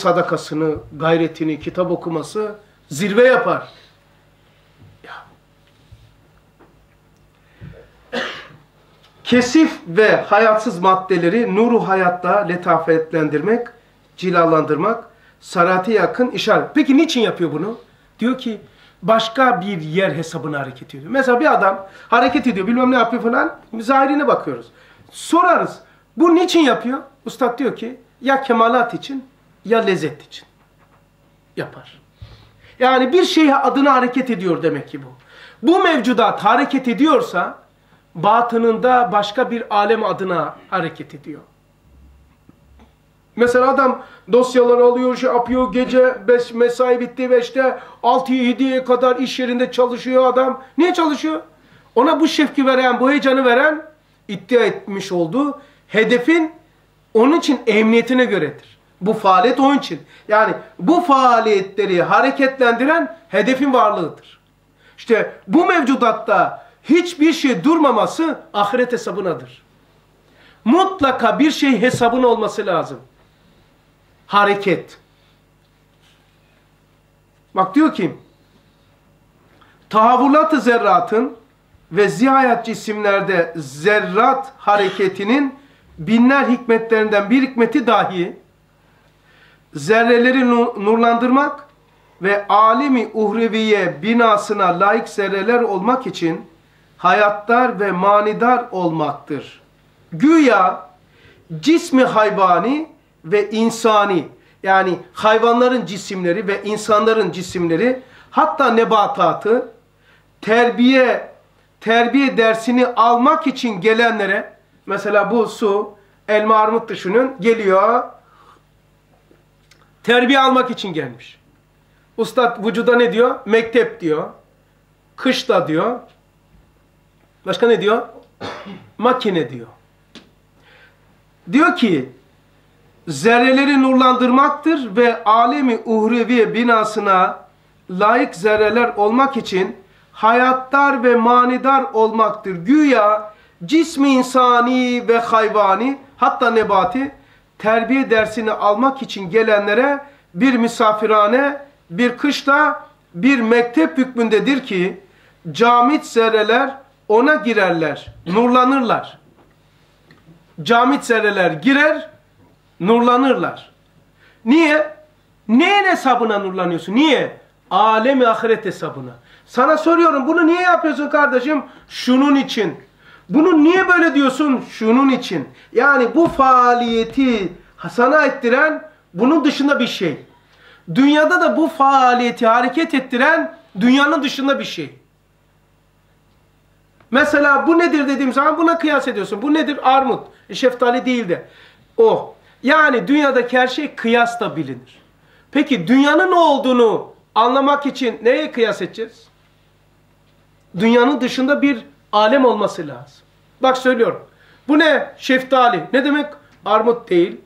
sadakasını, gayretini, kitap okuması zirve yapar. Ya. Kesif ve hayatsız maddeleri nuru hayatta letafetlendirmek, cilalandırmak, sarate yakın işaret. Peki niçin yapıyor bunu? Diyor ki başka bir yer hesabına hareket ediyor. Mesela bir adam hareket ediyor, bilmem ne yapıyor falan, zahirine bakıyoruz. Sorarız, bu niçin yapıyor? Ustad diyor ki, ya kemalat için, ya lezzet için yapar. Yani bir şey adına hareket ediyor demek ki bu. Bu mevcudat hareket ediyorsa, batınında başka bir alem adına hareket ediyor. Mesela adam dosyaları alıyor, şey yapıyor, gece beş, mesai bitti 5'te 6'ya 7'ye kadar iş yerinde çalışıyor adam. Niye çalışıyor? Ona bu şefki veren, bu heyecanı veren iddia etmiş olduğu hedefin onun için emniyetine göredir. Bu faaliyet onun için. Yani bu faaliyetleri hareketlendiren hedefin varlığıdır. İşte bu mevcudatta hiçbir şey durmaması ahiret hesabınadır. Mutlaka bir şey hesabın olması lazım hareket. Bak diyor ki tahavvulat-ı zerratın ve zihayat cisimlerde zerrat hareketinin binler hikmetlerinden bir hikmeti dahi zerreleri nurlandırmak ve alemi uhreviye binasına layık zerreler olmak için hayattar ve manidar olmaktır. Güya cismi hayvani ve insani yani hayvanların cisimleri ve insanların cisimleri hatta nebatatı terbiye terbiye dersini almak için gelenlere mesela bu su elma armut düşünün geliyor terbiye almak için gelmiş. Ustad vücuda ne diyor? Mektep diyor. Kışla diyor. Başka ne diyor? Makine diyor. Diyor ki zerreleri nurlandırmaktır ve alemi uhrevi binasına layık zerreler olmak için hayattar ve manidar olmaktır. Güya cismi insani ve hayvani hatta nebati terbiye dersini almak için gelenlere bir misafirhane, bir kışla bir mektep hükmündedir ki camit zerreler ona girerler, nurlanırlar. Camit zerreler girer, nurlanırlar. Niye? Neyin hesabına nurlanıyorsun? Niye? Alemi ahiret hesabına. Sana soruyorum bunu niye yapıyorsun kardeşim? Şunun için. Bunu niye böyle diyorsun? Şunun için. Yani bu faaliyeti sana ettiren bunun dışında bir şey. Dünyada da bu faaliyeti hareket ettiren dünyanın dışında bir şey. Mesela bu nedir dediğim zaman buna kıyas ediyorsun. Bu nedir? Armut. E, şeftali değil de. O. Yani dünyadaki her şey kıyasla bilinir. Peki dünyanın olduğunu anlamak için neye kıyas edeceğiz? Dünyanın dışında bir alem olması lazım. Bak söylüyorum. Bu ne? Şeftali. Ne demek? Armut değil.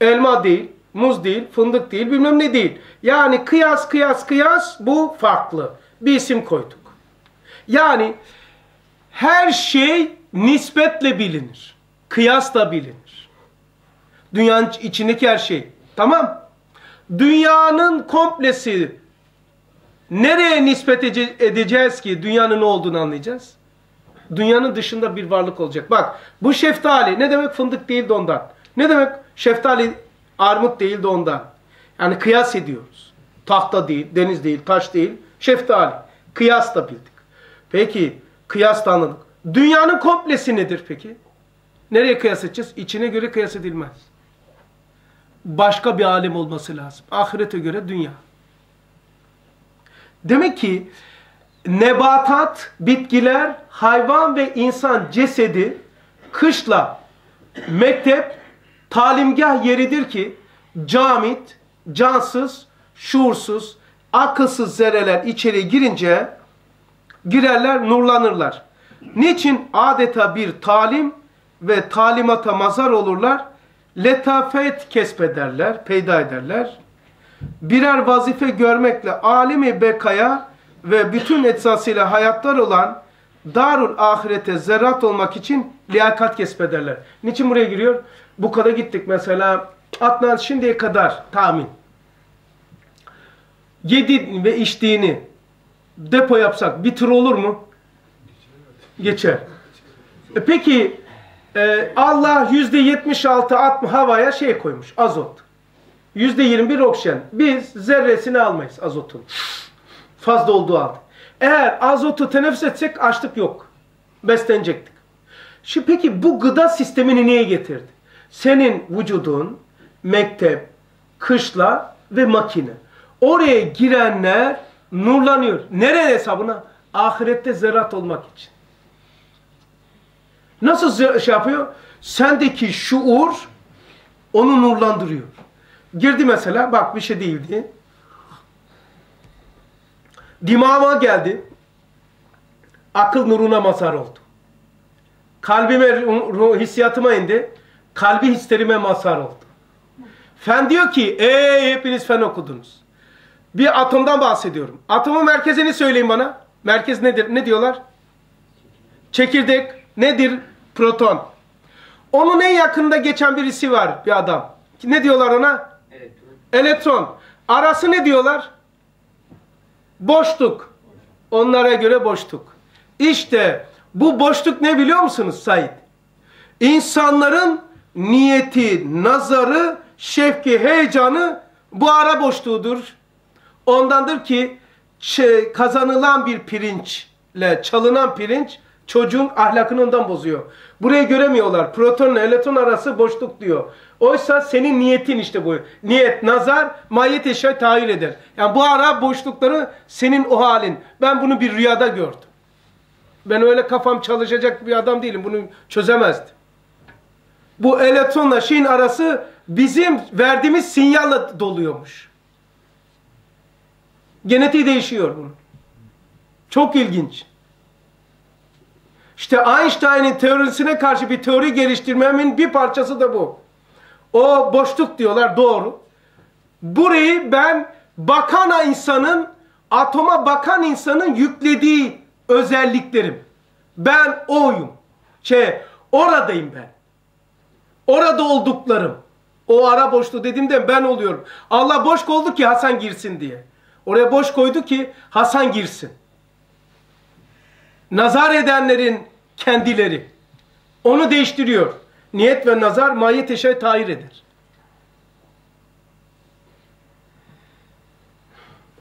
Elma değil. Muz değil. Fındık değil. Bilmem ne değil. Yani kıyas kıyas kıyas bu farklı. Bir isim koyduk. Yani her şey nispetle bilinir. Kıyasla bilinir. Dünyanın içindeki her şey. Tamam. Dünyanın komplesi nereye nispet edeceğiz ki dünyanın ne olduğunu anlayacağız? Dünyanın dışında bir varlık olacak. Bak bu şeftali ne demek fındık değil de ondan. Ne demek şeftali armut değil de ondan. Yani kıyas ediyoruz. Tahta değil, deniz değil, taş değil, şeftali. Kıyas da bildik. Peki kıyas da anladık. Dünyanın komplesi nedir peki? Nereye kıyas edeceğiz? İçine göre kıyas edilmez başka bir alem olması lazım. Ahirete göre dünya. Demek ki nebatat, bitkiler, hayvan ve insan cesedi kışla mektep, talimgah yeridir ki camit, cansız, şuursuz, akılsız zerreler içeri girince girerler, nurlanırlar. Niçin? Adeta bir talim ve talimata mazar olurlar letafet kesbederler, peyda ederler. Birer vazife görmekle alemi bekaya ve bütün etsasıyla hayatlar olan darul ahirete zerrat olmak için liyakat kesbederler. Niçin buraya giriyor? Bu kadar gittik mesela Adnan şimdiye kadar tahmin. Yedi ve içtiğini depo yapsak bir tır olur mu? Geçer. E peki e, Allah yüzde yetmiş altı havaya şey koymuş azot. Yüzde yirmi bir oksijen. Biz zerresini almayız azotun. Fazla olduğu halde. Eğer azotu teneffüs etsek açlık yok. Beslenecektik. Şimdi peki bu gıda sistemini niye getirdi? Senin vücudun, mektep, kışla ve makine. Oraya girenler nurlanıyor. Nereye hesabına? Ahirette zerat olmak için. Nasıl şey yapıyor? Sendeki şuur onu nurlandırıyor. Girdi mesela, bak bir şey değildi. Dimağıma geldi. Akıl nuruna mazhar oldu. Kalbime, hissiyatıma indi. Kalbi hislerime mazhar oldu. Fen diyor ki, ey hepiniz fen okudunuz. Bir atomdan bahsediyorum. Atomun merkezini söyleyin bana. Merkez nedir? Ne diyorlar? Çekirdek. Nedir? Proton. Onun en yakında geçen birisi var bir adam. Ne diyorlar ona? Elektron. Arası ne diyorlar? Boşluk. Onlara göre boşluk. İşte bu boşluk ne biliyor musunuz Said? İnsanların niyeti, nazarı, şevki, heyecanı bu ara boşluğudur. Ondandır ki kazanılan bir pirinçle çalınan pirinç çocuğun ahlakını ondan bozuyor. Burayı göremiyorlar. Protonla elektron arası boşluk diyor. Oysa senin niyetin işte bu. Niyet, nazar, mayet eşya tahir eder. Yani bu ara boşlukları senin o halin. Ben bunu bir rüyada gördüm. Ben öyle kafam çalışacak bir adam değilim. Bunu çözemezdim. Bu elektronla şeyin arası bizim verdiğimiz sinyalle doluyormuş. Genetiği değişiyor bunun. Çok ilginç. İşte Einstein'in teorisine karşı bir teori geliştirmemin bir parçası da bu. O boşluk diyorlar doğru. Burayı ben bakan insanın, atoma bakan insanın yüklediği özelliklerim. Ben oyum. Şey, oradayım ben. Orada olduklarım. O ara boşluğu dediğimde ben oluyorum. Allah boş koydu ki Hasan girsin diye. Oraya boş koydu ki Hasan girsin. Nazar edenlerin kendileri. Onu değiştiriyor. Niyet ve nazar mahiyet eşyayı tahir eder.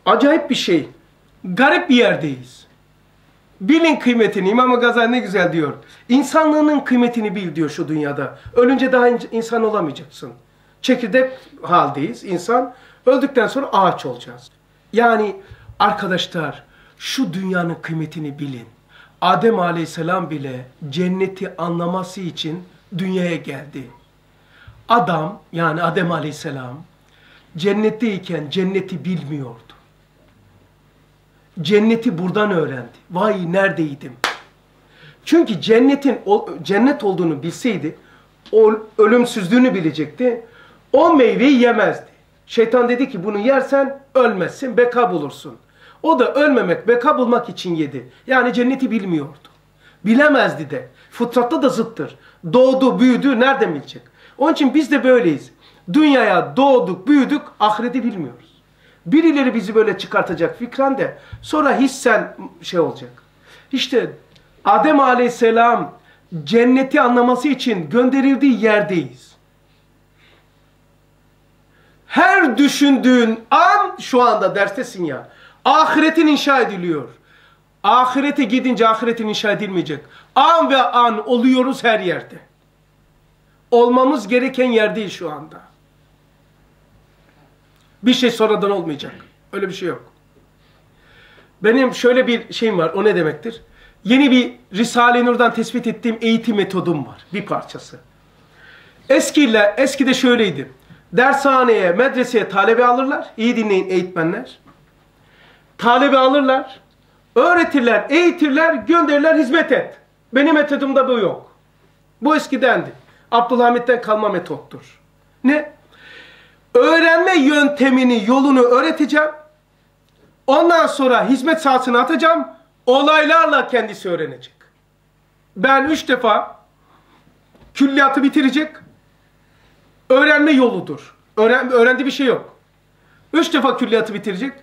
Acayip bir şey. Garip bir yerdeyiz. Bilin kıymetini. İmam Gazali ne güzel diyor. İnsanlığının kıymetini bil diyor şu dünyada. Ölünce daha insan olamayacaksın. Çekirdek haldeyiz insan. Öldükten sonra ağaç olacağız. Yani arkadaşlar şu dünyanın kıymetini bilin. Adem aleyhisselam bile cenneti anlaması için dünyaya geldi. Adam yani Adem aleyhisselam cennetteyken cenneti bilmiyordu. Cenneti buradan öğrendi. Vay neredeydim? Çünkü cennetin cennet olduğunu bilseydi o ölümsüzlüğünü bilecekti. O meyveyi yemezdi. Şeytan dedi ki bunu yersen ölmezsin, beka bulursun. O da ölmemek, beka bulmak için yedi. Yani cenneti bilmiyordu. Bilemezdi de. Fıtratta da zıttır. Doğdu, büyüdü, nereden bilecek? Onun için biz de böyleyiz. Dünyaya doğduk, büyüdük, ahireti bilmiyoruz. Birileri bizi böyle çıkartacak fikren de sonra hissen şey olacak. İşte Adem aleyhisselam cenneti anlaması için gönderildiği yerdeyiz. Her düşündüğün an şu anda derstesin ya. Ahiretin inşa ediliyor. Ahirete gidince ahiretin inşa edilmeyecek. An ve an oluyoruz her yerde. Olmamız gereken yer değil şu anda. Bir şey sonradan olmayacak. Öyle bir şey yok. Benim şöyle bir şeyim var. O ne demektir? Yeni bir Risale-i Nur'dan tespit ettiğim eğitim metodum var. Bir parçası. Eskiyle, eskide şöyleydi. Dershaneye, medreseye talebe alırlar. İyi dinleyin eğitmenler. Talebe alırlar. Öğretirler, eğitirler, gönderirler, hizmet et. Benim metodumda bu yok. Bu eskidendi. Abdülhamit'ten kalma metottur. Ne? Öğrenme yöntemini, yolunu öğreteceğim. Ondan sonra hizmet sahasına atacağım. Olaylarla kendisi öğrenecek. Ben üç defa külliyatı bitirecek. öğrenme yoludur. Öğren, öğrendiği bir şey yok. Üç defa külliyatı bitirecek.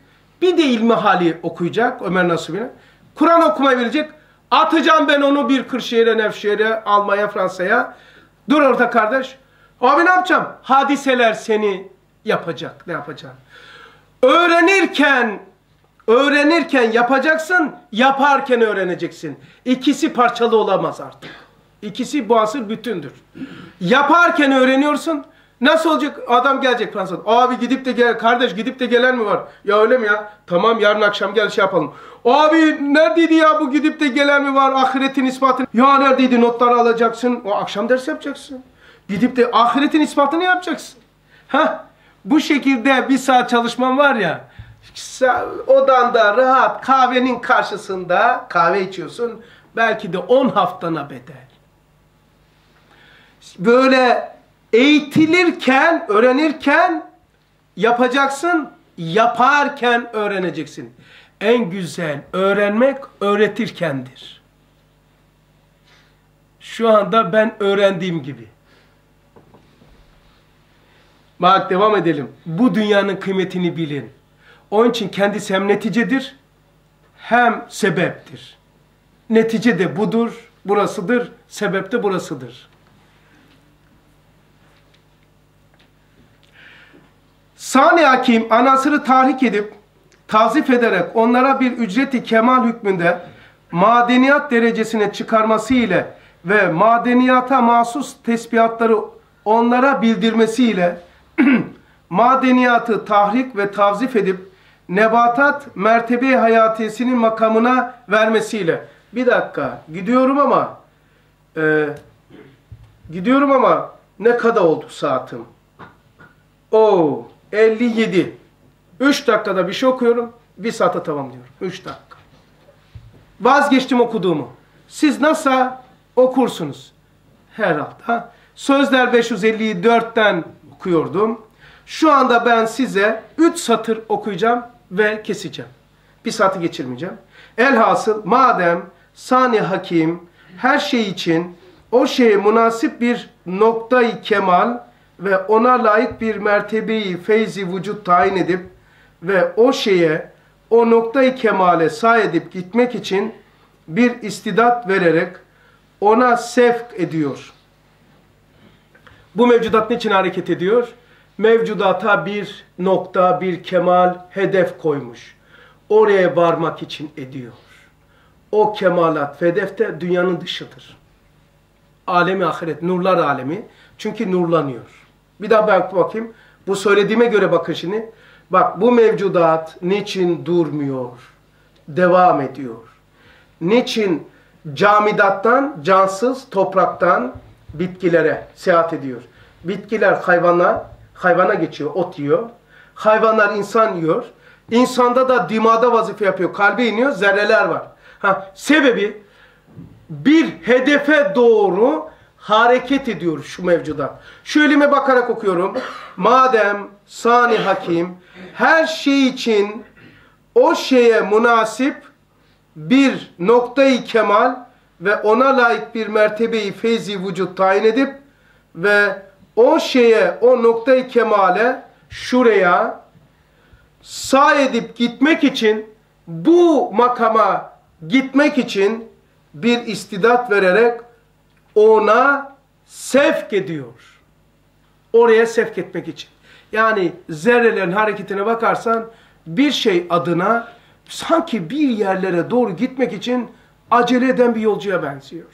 Bir de ilmi hali okuyacak Ömer Nasuhi'ne. Kur'an okumayı bilecek. Atacağım ben onu bir Kırşehir'e, Nevşehir'e, Almanya, Fransa'ya. Dur orada kardeş. Abi ne yapacağım? Hadiseler seni yapacak. Ne yapacağım? Öğrenirken öğrenirken yapacaksın, yaparken öğreneceksin. İkisi parçalı olamaz artık. İkisi bu asır bütündür. Yaparken öğreniyorsun. Nasıl olacak? Adam gelecek Fransa'da. Abi gidip de gel, kardeş gidip de gelen mi var? Ya öyle mi ya? Tamam yarın akşam gel şey yapalım. Abi neredeydi ya bu gidip de gelen mi var? Ahiretin ispatını. Ya neredeydi notları alacaksın. O akşam ders yapacaksın. Gidip de ahiretin ispatını yapacaksın. Ha? Bu şekilde bir saat çalışman var ya. Odanda rahat kahvenin karşısında kahve içiyorsun. Belki de 10 haftana bedel. Böyle eğitilirken, öğrenirken yapacaksın, yaparken öğreneceksin. En güzel öğrenmek öğretirkendir. Şu anda ben öğrendiğim gibi. Bak devam edelim. Bu dünyanın kıymetini bilin. Onun için kendisi hem neticedir hem sebeptir. Netice de budur, burasıdır, sebep de burasıdır. Sani Hakim anasını tahrik edip tazif ederek onlara bir ücreti kemal hükmünde madeniyat derecesine çıkarması ile ve madeniyata mahsus tesbihatları onlara bildirmesiyle madeniyatı tahrik ve tavzif edip nebatat mertebe hayatiyesinin makamına vermesiyle. Bir dakika gidiyorum ama e, gidiyorum ama ne kadar oldu saatim? Oo 57. 3 dakikada bir şey okuyorum. Bir saate tamamlıyorum. 3 dakika. Vazgeçtim okuduğumu. Siz nasıl okursunuz? Herhalde. Sözler 554'ten okuyordum. Şu anda ben size 3 satır okuyacağım ve keseceğim. Bir saati geçirmeyeceğim. Elhasıl madem Sani Hakim her şey için o şeye münasip bir noktayı kemal ve ona layık bir mertebeyi feyzi vücut tayin edip ve o şeye o noktayı kemale say edip gitmek için bir istidat vererek ona sevk ediyor. Bu mevcudat niçin hareket ediyor? Mevcudata bir nokta, bir kemal, hedef koymuş. Oraya varmak için ediyor. O kemalat, hedef de dünyanın dışıdır. Alemi ahiret, nurlar alemi. Çünkü nurlanıyor. Bir daha ben bakayım. Bu söylediğime göre bakın şimdi. Bak bu mevcudat niçin durmuyor? Devam ediyor. Niçin camidattan, cansız topraktan bitkilere seyahat ediyor? Bitkiler hayvana, hayvana geçiyor, ot yiyor. Hayvanlar insan yiyor. İnsanda da dimada vazife yapıyor. Kalbe iniyor, zerreler var. Ha, sebebi bir hedefe doğru hareket ediyor şu mevcuda. Şu elime bakarak okuyorum. Madem Sani Hakim her şey için o şeye münasip bir noktayı kemal ve ona layık bir mertebeyi feyzi vücut tayin edip ve o şeye, o noktayı kemale şuraya sağ edip gitmek için bu makama gitmek için bir istidat vererek ona sevk ediyor. Oraya sevk etmek için. Yani zerrelerin hareketine bakarsan bir şey adına sanki bir yerlere doğru gitmek için acele eden bir yolcuya benziyor.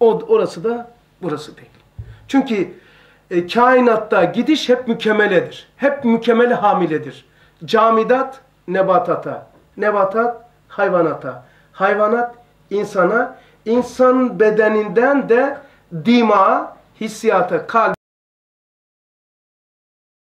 O, orası da burası değil. Çünkü e, kainatta gidiş hep mükemmeledir. Hep mükemmele hamiledir. Camidat nebatata, nebatat hayvanata, hayvanat insana, insan bedeninden de dima, hissiyata, kalp